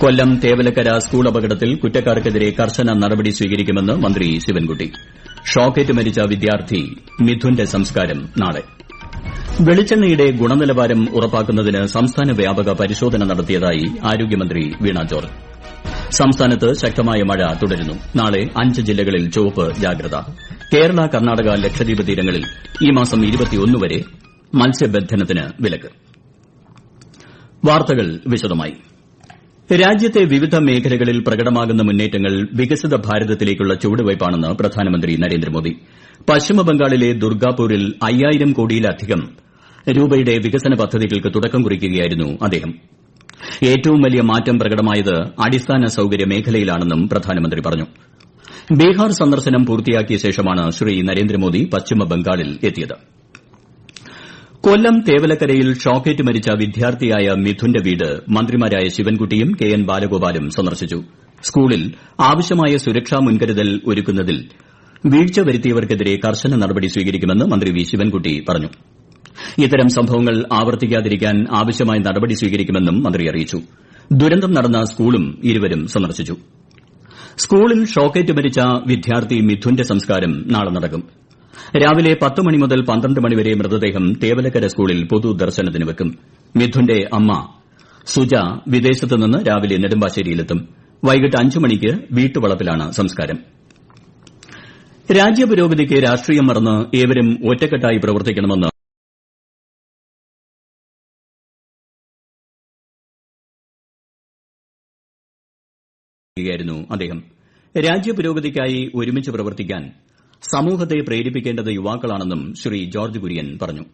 കൊല്ലം Thevalakkara school അപകടത്തിൽ കുറ്റക്കാർക്കെതിരെ കർശന നടപടി സ്വീകരിക്കുമെന്ന് മന്ത്രി ശിവൻകുട്ടി. ഷോക്കേറ്റ് മരിച്ച വിദ്യാർത്ഥി മിഥുന്റെ സംസ്കാരം നാളെ. വെളിച്ചെണ്ണയുടെ ഗുണനിലവാരം ഉറപ്പാക്കുന്നതിന് സംസ്ഥാന വ്യാപക പരിശോധന നടത്തിയതായി ആരോഗ്യമന്ത്രി വീണ ജോർജ്. സംസ്ഥാനത്ത് ശക്തമായ മഴ തുടരുന്നു. നാളെ അഞ്ച് ജില്ലകളിൽ ചുവപ്പ് ജാഗ്രത. കേരള കർണാടക ലക്ഷദ്വീപ് തീരങ്ങളിൽ ഈ മാസം വരെ മത്സ്യബന്ധനത്തിന് വിലക്ക്. വാർത്തകൾ വിശദമായി. രാജ്യത്തെ വിവിധ മേഖലകളിൽ പ്രകടമാകുന്ന മുന്നേറ്റങ്ങൾ വികസിത ഭാരതത്തിലേക്കുള്ള ചുവടുവയ്പ്പാണെന്ന് പ്രധാനമന്ത്രി നരേന്ദ്രമോദി. പശ്ചിമബംഗാളിലെ ദുർഗാപൂരിൽ അയ്യായിരം കോടിയിലധികം രൂപയുടെ വികസന പദ്ധതികൾക്ക് തുടക്കം കുറിക്കുകയായിരുന്നു അദ്ദേഹം. ഏറ്റവും വലിയ മാറ്റം പ്രകടമായത് അടിസ്ഥാന സൌകര്യ മേഖലയിലാണെന്നും പ്രധാനമന്ത്രി പറഞ്ഞു. ബീഹാർ സന്ദർശനം പൂർത്തിയാക്കിയ ശേഷമാണ് ശ്രീ നരേന്ദ്രമോദി പശ്ചിമബംഗാളിൽ എത്തിയത്. കൊല്ലം തേവലക്കരയിൽ ഷോക്കേറ്റ് മരിച്ച വിദ്യാർത്ഥിയായ മിഥുന്റെ വീട് മന്ത്രിമാരായ ശിവൻകുട്ടിയും കെ എൻ ബാലഗോപാലും സന്ദർശിച്ചു. സ്കൂളിൽ ആവശ്യമായ സുരക്ഷാ മുൻകരുതൽ ഒരുക്കുന്നതിൽ വീഴ്ച വരുത്തിയവർക്കെതിരെ കർശന നടപടി സ്വീകരിക്കുമെന്ന് മന്ത്രി വി ശിവൻകുട്ടി പറഞ്ഞു. ഇത്തരം സംഭവങ്ങൾ ആവർത്തിക്കാതിരിക്കാൻ ആവശ്യമായ നടപടി സ്വീകരിക്കുമെന്നും മന്ത്രി അറിയിച്ചു. ദുരന്തം നടന്ന സ്കൂളും ഇരുവരും സന്ദർശിച്ചു. സ്കൂളിൽ ഷോക്കേറ്റ് മരിച്ച വിദ്യാർത്ഥി മിഥുന്റെ സംസ്കാരം നാളെ നടക്കും. രാവിലെ പത്ത് മണി മുതൽ പന്ത്രണ്ട് മണിവരെ മൃതദേഹം തേവലക്കര സ്കൂളിൽ പൊതുദർശനത്തിന് വെക്കും. മിഥുന്റെ അമ്മ സുജ വിദേശത്ത് നിന്ന് രാവിലെ നെടുമ്പാശ്ശേരിയിലെത്തും. വൈകിട്ട് അഞ്ച് മണിക്ക് വീട്ടുവളപ്പിലാണ് സംസ്കാരം. രാജ്യപുരോഗതിക്ക് രാഷ്ട്രീയം മറന്ന് ഏവരും ഒറ്റക്കെട്ടായി പ്രവർത്തിക്കണമെന്ന് യായിരുന്നു അദ്ദേഹം. രാജ്യപുരോഗതിക്കായി ഒരുമിച്ച് പ്രവർത്തിക്കാൻ സമൂഹത്തെ പ്രേരിപ്പിക്കേണ്ടത് യുവാക്കളാണെന്നും ശ്രീ ജോർജ് കുര്യൻ പറഞ്ഞു.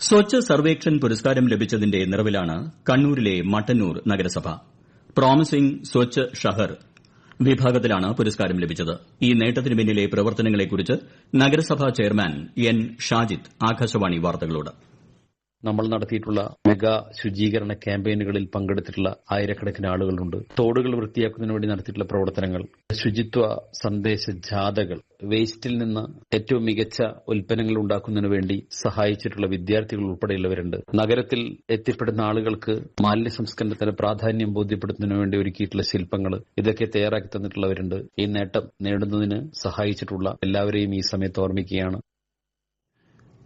സ്വച്ഛ് സർവേക്ഷൻ പുരസ്കാരം ലഭിച്ചതിന്റെ നിറവിലാണ് കണ്ണൂരിലെ മട്ടന്നൂർ നഗരസഭ. പ്രോമിസിംഗ് സ്വച്ഛ് ഷഹർ വിഭാഗത്തിലാണ് പുരസ്കാരം ലഭിച്ചത്. ഈ നേട്ടത്തിന് പിന്നിലെ പ്രവർത്തനങ്ങളെക്കുറിച്ച് നഗരസഭാ ചെയർമാൻ എൻ ഷാജിദ് ആകാശവാണി വാർത്തകളോട്. നമ്മൾ നടത്തിയിട്ടുള്ള മെഗാ ശുചീകരണ ക്യാമ്പയിനുകളിൽ പങ്കെടുത്തിട്ടുള്ള ആയിരക്കണക്കിന് ആളുകളുണ്ട്. തോടുകൾ വൃത്തിയാക്കുന്നതിന് വേണ്ടി നടത്തിയിട്ടുള്ള പ്രവർത്തനങ്ങൾ ശുചിത്വ സന്ദേശ ജാഥകൾ വേസ്റ്റിൽ നിന്ന് ഏറ്റവും മികച്ച ഉൽപ്പന്നങ്ങൾ ഉണ്ടാക്കുന്നതിന് വേണ്ടി സഹായിച്ചിട്ടുള്ള വിദ്യാർത്ഥികൾ ഉൾപ്പെടെയുള്ളവരുണ്ട്. നഗരത്തിൽ എത്തിപ്പെടുന്ന ആളുകൾക്ക് മാലിന്യ സംസ്കരണത്തിന് പ്രാധാന്യം ബോധ്യപ്പെടുത്തുന്നതിന് വേണ്ടി ഒരുക്കിയിട്ടുള്ള ശില്പങ്ങൾ ഇതൊക്കെ തയ്യാറാക്കി തന്നിട്ടുള്ളവരുണ്ട്. ഈ നേട്ടം നേടുന്നതിന് സഹായിച്ചിട്ടുള്ള എല്ലാവരെയും ഈ സമയത്ത് ഓർമ്മിക്കുകയാണ്.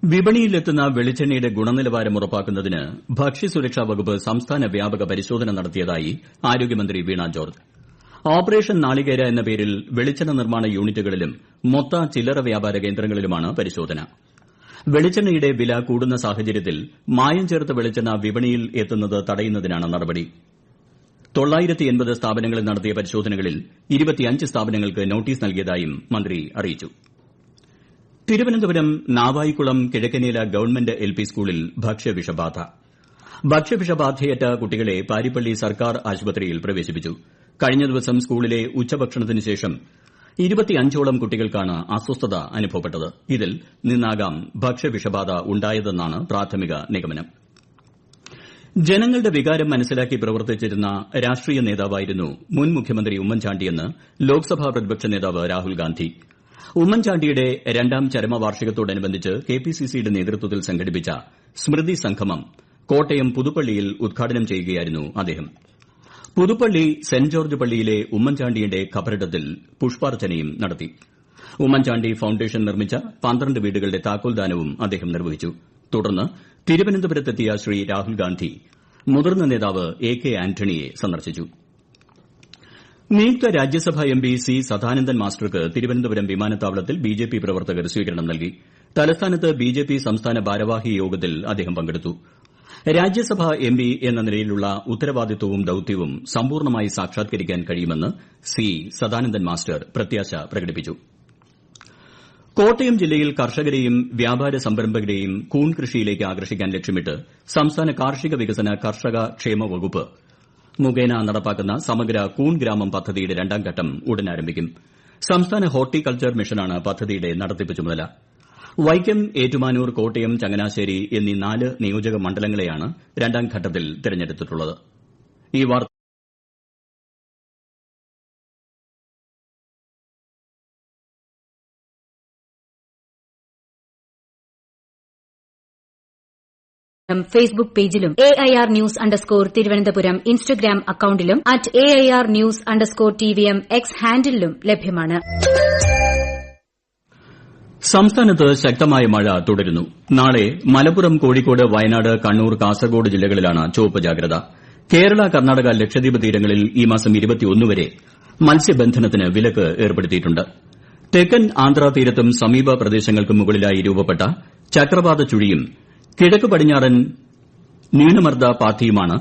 വിപണിയിലെത്തുന്ന വെളിച്ചെണ്ണയുടെ ഗുണനിലവാരം ഉറപ്പാക്കുന്നതിന് ഭക്ഷ്യസുരക്ഷാ വകുപ്പ് സംസ്ഥാന വ്യാപക പരിശോധന നടത്തിയതായി ആരോഗ്യമന്ത്രി വീണ ജോർജ്. ഓപ്പറേഷൻ നാളികേര എന്ന പേരിൽ വെളിച്ചെണ്ണ നിർമ്മാണ യൂണിറ്റുകളിലും മൊത്ത ചില്ലറ വ്യാപാര കേന്ദ്രങ്ങളിലുമാണ് പരിശോധന. വെളിച്ചെണ്ണയുടെ വില കൂടുന്ന സാഹചര്യത്തിൽ മായം ചേർത്ത വെളിച്ചെണ്ണ വിപണിയിൽ എത്തുന്നത് തടയുന്നതിനാണ് നടപടി. സ്ഥാപനങ്ങളിൽ നടത്തിയ പരിശോധനകളിൽ സ്ഥാപനങ്ങൾക്ക് നോട്ടീസ് നൽകിയതായും മന്ത്രി അറിയിച്ചു. Thiruvananthapuram Navaikulam Kizhakkanela government L P സ്കൂളിൽ ഭക്ഷ്യവിഷബാധ. ഭക്ഷ്യവിഷബാധയേറ്റ കുട്ടികളെ പാരിപ്പള്ളി സർക്കാർ ആശുപത്രിയിൽ പ്രവേശിപ്പിച്ചു. കഴിഞ്ഞ ദിവസം സ്കൂളിലെ ഉച്ചഭക്ഷണത്തിന് ശേഷം ഇരുപത്തിയഞ്ചോളം കുട്ടികൾക്കാണ് അസ്വസ്ഥത അനുഭവപ്പെട്ടത്. ഇതിൽ നിന്നാകാം ഭക്ഷ്യവിഷബാധ ഉണ്ടായതെന്നാണ് പ്രാഥമിക നിഗമനം. ജനങ്ങളുടെ വികാരം മനസ്സിലാക്കി പ്രവർത്തിച്ചിരുന്ന രാഷ്ട്രീയ നേതാവായിരുന്നു മുൻ മുഖ്യമന്ത്രി ഉമ്മൻചാണ്ടിയെന്ന് ലോക്സഭാ പ്രതിപക്ഷ നേതാവ് രാഹുൽ ഗാന്ധി. ഉമ്മൻചാണ്ടിയുടെ രണ്ടാം ചരമവാർഷികത്തോടനുബന്ധിച്ച് കെപിസിസിയുടെ നേതൃത്വത്തിൽ സംഘടിപ്പിച്ച സ്മൃതി സംഗമം കോട്ടയം പുതുപ്പള്ളിയിൽ ഉദ്ഘാടനം ചെയ്യുകയായിരുന്നു അദ്ദേഹം. പുതുപ്പള്ളി സെന്റ് ജോർജ് പള്ളിയിലെ ഉമ്മൻചാണ്ടിയുടെ ഖബറിടത്തിൽ പുഷ്പാർച്ചനയും നടത്തി. ഉമ്മൻചാണ്ടി ഫൌണ്ടേഷൻ നിർമ്മിച്ച പന്ത്രണ്ട് വീടുകളുടെ താക്കോൽദാനവും അദ്ദേഹം നിർവഹിച്ചു. തുടർന്ന് തിരുവനന്തപുരത്തെത്തിയ ശ്രീ രാഹുൽഗാന്ധി മുതിർന്ന നേതാവ് എ കെ ആന്റണിയെ സന്ദർശിച്ചു. നിയുക്ത Rajya Sabha M P C Sadanandan മാസ്റ്റർക്ക് Thiruvananthapuram വിമാനത്താവളത്തിൽ ബിജെപി പ്രവർത്തകർ സ്വീകരണം നൽകി. തലസ്ഥാനത്ത് ബിജെപി സംസ്ഥാന ഭാരവാഹി യോഗത്തിൽ അദ്ദേഹം പങ്കെടുത്തു. രാജ്യസഭാ എം പി എന്ന നിലയിലുള്ള ഉത്തരവാദിത്വവും ദൌത്യവും സമ്പൂർണമായി സാക്ഷാത്കരിക്കാൻ കഴിയുമെന്ന് സി സദാനന്ദൻ മാസ്റ്റർ പ്രത്യാശ പ്രകടിപ്പിച്ചു. കോട്ടയം ജില്ലയിൽ കർഷകരെയും വ്യാപാര സംരംഭകരെയും കൂൺ കൃഷിയിലേക്ക് ആകർഷിക്കാൻ ലക്ഷ്യമിട്ട് സംസ്ഥാന കാർഷിക വികസന കർഷക ക്ഷേമ വകുപ്പ് മുഖേന നടപ്പാക്കുന്ന സമഗ്ര കൂൺ ഗ്രാമം പദ്ധതിയുടെ രണ്ടാം ഘട്ടം ഉടൻ ആരംഭിക്കും. സംസ്ഥാന ഹോർട്ടികൾച്ചർ മിഷനാണ് പദ്ധതിയുടെ നടത്തിപ്പ് ചുമതല. വൈക്കം ഏറ്റുമാനൂർ കോട്ടയം ചങ്ങനാശ്ശേരി എന്നീ നാല് നിയോജക മണ്ഡലങ്ങളെയാണ് രണ്ടാം ഘട്ടത്തിൽ തെരഞ്ഞെടുത്തിട്ടുള്ളത്. ഫേസ്ബുക്ക് പേജിലും A I R news underscore Thiruvananthapuram Instagram അക്കൌണ്ടിലും at A I R news underscore T V M X ഹാൻഡിലും ലഭ്യമാണ്. സംസ്ഥാനത്ത് ശക്തമായ മഴ തുടരുന്നു. നാളെ മലപ്പുറം കോഴിക്കോട് വയനാട് കണ്ണൂർ കാസർഗോഡ് ജില്ലകളിലാണ് ചുവപ്പ് ജാഗ്രത. കേരള കർണാടക ലക്ഷദ്വീപ് തീരങ്ങളിൽ ഈ മാസം വരെ മത്സ്യബന്ധനത്തിന് വിലക്ക് ഏർപ്പെടുത്തിയിട്ടുണ്ട്. തെക്കൻ ആന്ധ്രാ തീരത്തും സമീപ പ്രദേശങ്ങൾക്കും മുകളിലായി രൂപപ്പെട്ട ചക്രവാത ചുഴിയും കിഴക്ക് പടിഞ്ഞാറൻ ന്യൂനമർദ്ദ പാത്തിയുമാണ്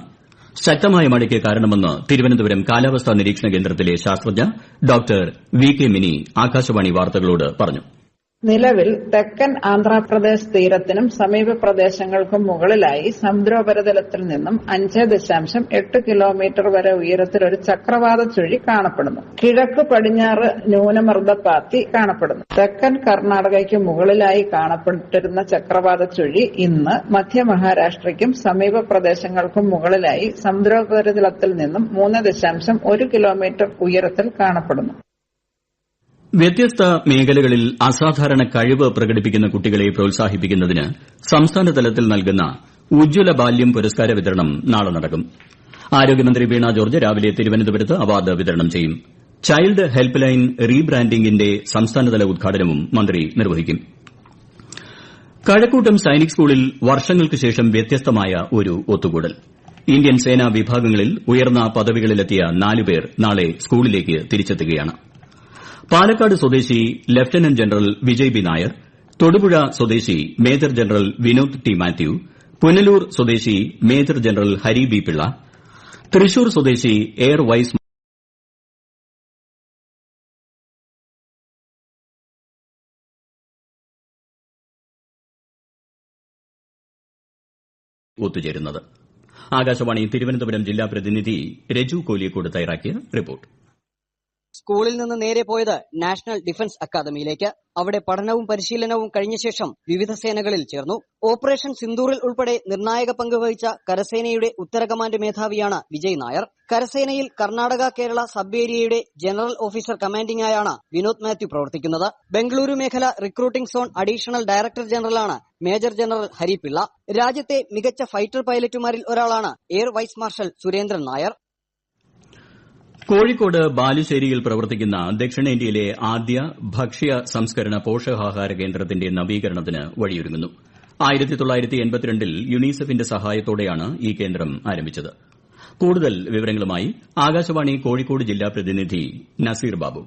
ശക്തമായ മഴയ്ക്ക് കാരണമെന്ന് തിരുവനന്തപുരം കാലാവസ്ഥാ നിരീക്ഷണ കേന്ദ്രത്തിലെ ശാസ്ത്രജ്ഞ Dr V K Mini Akashvani വാർത്തകളോട് പറഞ്ഞു നിലവിൽ തെക്കൻ ആന്ധ്രാപ്രദേശ് തീരത്തിനും സമീപ പ്രദേശങ്ങൾക്കും മുകളിലായി സമുദ്രോപരിതലത്തിൽ നിന്നും അഞ്ച് ദശാംശം എട്ട് കിലോമീറ്റർ വരെ ഉയരത്തിൽ ഒരു ചക്രവാത ചുഴി കാണപ്പെടുന്നു. കിഴക്ക് പടിഞ്ഞാറ് ന്യൂനമർദ്ദപ്പാത്തി കാണപ്പെടുന്നു. തെക്കൻ കർണാടകയ്ക്ക് മുകളിലായി കാണപ്പെട്ടിരുന്ന ചക്രവാത ചുഴി ഇന്ന് മധ്യ മഹാരാഷ്ട്രയ്ക്കും സമീപ പ്രദേശങ്ങൾക്കും മുകളിലായി സമുദ്രോപരിതലത്തിൽ നിന്നും മൂന്ന് ദശാംശം ഒരു കിലോമീറ്റർ ഉയരത്തിൽ കാണപ്പെടുന്നു. വ്യത്യസ്ത മേഖലകളിൽ അസാധാരണ കഴിവ് പ്രകടിപ്പിക്കുന്ന കുട്ടികളെ പ്രോത്സാഹിപ്പിക്കുന്നതിന് സംസ്ഥാന തലത്തിൽ നൽകുന്ന ഉജ്ജ്വല ബാല്യം പുരസ്കാര വിതരണം നാളെ നടക്കും. ആരോഗ്യമന്ത്രി വീണ ജോർജ് രാവിലെ തിരുവനന്തപുരത്ത് അവാർഡ് വിതരണം ചെയ്യും. ചൈൽഡ് ഹെൽപ്പ് ലൈൻ റീബ്രാൻഡിംഗിന്റെ സംസ്ഥാനതല ഉദ്ഘാടനവും മന്ത്രി നിർവഹിക്കും. കഴക്കൂട്ടം സൈനിക് സ്കൂളിൽ വർഷങ്ങൾക്ക് ശേഷം വ്യത്യസ്തമായ ഒരു ഒത്തുകൂടൽ. ഇന്ത്യൻ സേനാ വിഭാഗങ്ങളിൽ ഉയർന്ന പദവികളിലെത്തിയ നാലുപേർ നാളെ സ്കൂളിലേക്ക് തിരിച്ചെത്തുകയാണ്. പാലക്കാട് സ്വദേശി lieutenant general Vijay B Nair Thodupuzha സ്വദേശി major general Vinod T Mathew Punalur സ്വദേശി major general Hari B Pillai Thrissur സ്വദേശി എയർ വൈസ് ഒത്തുചേരുന്നത്. ആകാശവാണി തിരുവനന്തപുരം ജില്ലാ പ്രതിനിധി രജു കോലിയക്കോട് തയ്യാറാക്കിയ റിപ്പോർട്ട്. സ്കൂളിൽ നിന്ന് നേരെ പോയത് നാഷണൽ ഡിഫൻസ് അക്കാദമിയിലേക്ക്. അവിടെ പഠനവും പരിശീലനവും കഴിഞ്ഞ ശേഷം വിവിധ സേനകളിൽ ചേർന്നു. ഓപ്പറേഷൻ സിന്ദൂറിൽ ഉൾപ്പെടെ നിർണായക പങ്ക് വഹിച്ച കരസേനയുടെ ഉത്തര കമാൻഡ് മേധാവിയാണ് വിജയ് നായർ. കരസേനയിൽ കർണാടക കേരള സബ് ഏരിയയുടെ ജനറൽ ഓഫീസർ കമാൻഡിംഗ് ആയാണ് വിനോദ് മാത്യു പ്രവർത്തിക്കുന്നത്. ബംഗളൂരു മേഖല റിക്രൂട്ടിംഗ് സോൺ അഡീഷണൽ ഡയറക്ടർ ജനറലാണ് മേജർ ജനറൽ ഹരിപിള്ള. രാജ്യത്തെ മികച്ച ഫൈറ്റർ പൈലറ്റുമാരിൽ ഒരാളാണ് air vice marshal Surendran Nair. Kozhikode ബാലുശ്ശേരിയിൽ പ്രവർത്തിക്കുന്ന ദക്ഷിണേന്ത്യയിലെ ആദ്യ ഭക്ഷ്യ സംസ്കരണ പോഷകാഹാര കേന്ദ്രത്തിന്റെ നവീകരണത്തിന് വഴിയൊരുങ്ങുന്നു. യുണിസെഫിന്റെ സഹായത്തോടെയാണ് ഈ കേന്ദ്രം ആരംഭിച്ചത്. കൂടുതൽ വിവരങ്ങളുമായി ആകാശവാണി കോഴിക്കോട് ജില്ലാ പ്രതിനിധി നസീർ ബാബു.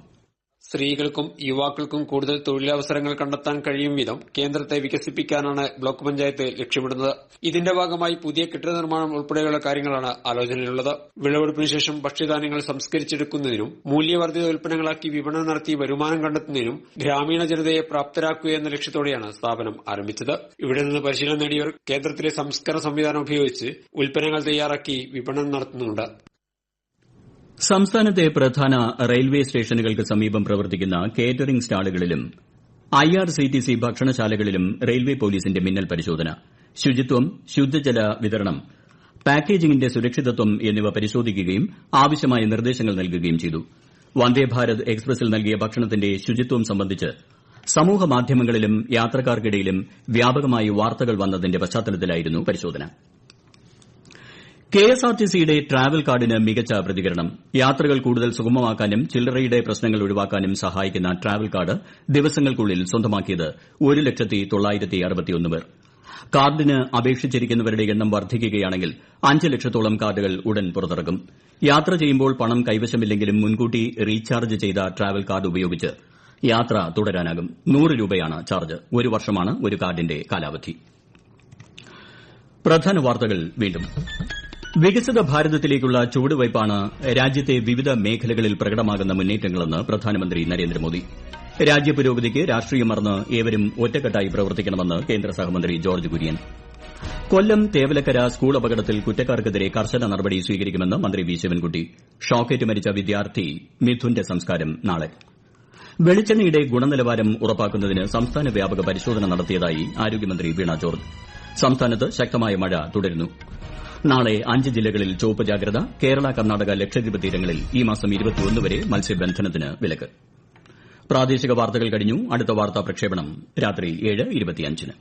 സ്ത്രീകൾക്കും യുവാക്കൾക്കും കൂടുതൽ തൊഴിലവസരങ്ങൾ കണ്ടെത്താൻ കഴിയും വിധം കേന്ദ്രത്തെ വികസിപ്പിക്കാനാണ് ബ്ലോക്ക് പഞ്ചായത്ത് ലക്ഷ്യമിടുന്നത്. ഇതിന്റെ ഭാഗമായി പുതിയ കെട്ടിട നിർമ്മാണം ഉൾപ്പെടെയുള്ള കാര്യങ്ങളാണ് ആലോചനയിലുള്ളത്. വിളവെടുപ്പിന് ശേഷം ഭക്ഷ്യധാന്യങ്ങൾ സംസ്കരിച്ചെടുക്കുന്നതിനും മൂല്യവർദ്ധിത ഉൽപ്പന്നങ്ങളാക്കി വിപണനം നടത്തി വരുമാനം കണ്ടെത്തുന്നതിനും ഗ്രാമീണ ജനതയെ പ്രാപ്തരാക്കുക എന്ന ലക്ഷ്യത്തോടെയാണ് സ്ഥാപനം ആരംഭിച്ചത്. ഇവിടെ നിന്ന് പരിശീലനം നേടിയവർ കേന്ദ്രത്തിലെ സംസ്കരണ സംവിധാനം ഉപയോഗിച്ച് ഉൽപ്പന്നങ്ങൾ തയ്യാറാക്കി വിപണനം നടത്തുന്നുണ്ട്. സംസ്ഥാനത്തെ പ്രധാന റെയിൽവേ സ്റ്റേഷനുകൾക്ക് സമീപം പ്രവർത്തിക്കുന്ന catering സ്റ്റാളുകളിലും I R C T C ഭക്ഷണശാലകളിലും railway പോലീസിന്റെ മിന്നൽ പരിശോധന. ശുചിത്വം ശുദ്ധജല വിതരണം പാക്കേജിംഗിന്റെ സുരക്ഷിതത്വം എന്നിവ പരിശോധിക്കുകയും ആവശ്യമായ നിർദ്ദേശങ്ങൾ നൽകുകയും ചെയ്തു. വന്ദേഭാരത് എക്സ്പ്രസിൽ നൽകിയ ഭക്ഷണത്തിന്റെ ശുചിത്വം സംബന്ധിച്ച് സമൂഹമാധ്യമങ്ങളിലും യാത്രക്കാർക്കിടയിലും വ്യാപകമായി വാർത്തകൾ വന്നതിന്റെ പശ്ചാത്തലത്തിലായിരുന്നു പരിശോധന. കെഎസ്ആർടിസിയുടെ ട്രാവൽ കാർഡിന് മികച്ച പ്രതികരണം. യാത്രകൾ കൂടുതൽ സുഗമമാക്കാനും ചില്ലറയുടെ പ്രശ്നങ്ങൾ ഒഴിവാക്കാനും സഹായിക്കുന്ന ട്രാവൽ കാർഡ് ദിവസങ്ങൾക്കുള്ളിൽ സ്വന്തമാക്കിയത് ഒരു ലക്ഷത്തി പേർ. കാർഡിന് അപേക്ഷിച്ചിരിക്കുന്നവരുടെ എണ്ണം വർദ്ധിക്കുകയാണെങ്കിൽ അഞ്ച് ലക്ഷത്തോളം കാർഡുകൾ ഉടൻ പുറത്തിറക്കും. യാത്ര ചെയ്യുമ്പോൾ പണം കൈവശമില്ലെങ്കിലും മുൻകൂട്ടി റീചാർജ് ചെയ്ത ട്രാവൽ കാർഡ് ഉപയോഗിച്ച് യാത്ര തുടരാനാകും. നൂറ് രൂപയാണ് ചാർജ്. ഒരു വർഷമാണ് ഒരു കാർഡിന്റെ കാലാവധി. വികസിത ഭാരതത്തിലേക്കുള്ള ചുവടുവയ്പ്പാണ് രാജ്യത്തെ വിവിധ മേഖലകളിൽ പ്രകടമാകുന്ന മുന്നേറ്റങ്ങളെന്ന് പ്രധാനമന്ത്രി നരേന്ദ്രമോദി. രാജ്യപുരോഗതിക്ക് രാഷ്ട്രീയം മറന്ന് ഏവരും ഒറ്റക്കെട്ടായി പ്രവർത്തിക്കണമെന്ന് കേന്ദ്ര സഹമന്ത്രി ജോർജ് കുര്യൻ. കൊല്ലം തേവലക്കര സ്കൂൾ അപകടത്തിൽ കുറ്റക്കാർക്കെതിരെ കർശന നടപടി സ്വീകരിക്കുമെന്ന് മന്ത്രി വി ശിവൻകുട്ടി. ഷോക്കേറ്റ് മരിച്ച വിദ്യാർത്ഥി മിഥുന്റെ സംസ്കാരം നാളെ. വെളിച്ചെണ്ണയുടെ ഗുണനിലവാരം ഉറപ്പാക്കുന്നതിന് സംസ്ഥാന വ്യാപക പരിശോധന നടത്തിയതായി ആരോഗ്യമന്ത്രി വീണ ജോർജ്. സംസ്ഥാനത്ത് ശക്തമായ മഴ തുടരുന്നു. നാളെ അഞ്ച് ജില്ലകളിൽ ചുവപ്പ് ജാഗ്രത കേരള കർണാടക ലക്ഷദ്വീപ് തീരങ്ങളിൽ ഈ മാസം വരെ മത്സ്യബന്ധനത്തിന് വിലക്ക്. പ്രാദേശിക വാർത്തകൾ കഴിഞ്ഞു. അടുത്ത വാർത്താ പ്രക്ഷേപണം രാത്രി ഏഴ് ഇരുപത്തിയഞ്ചിന്.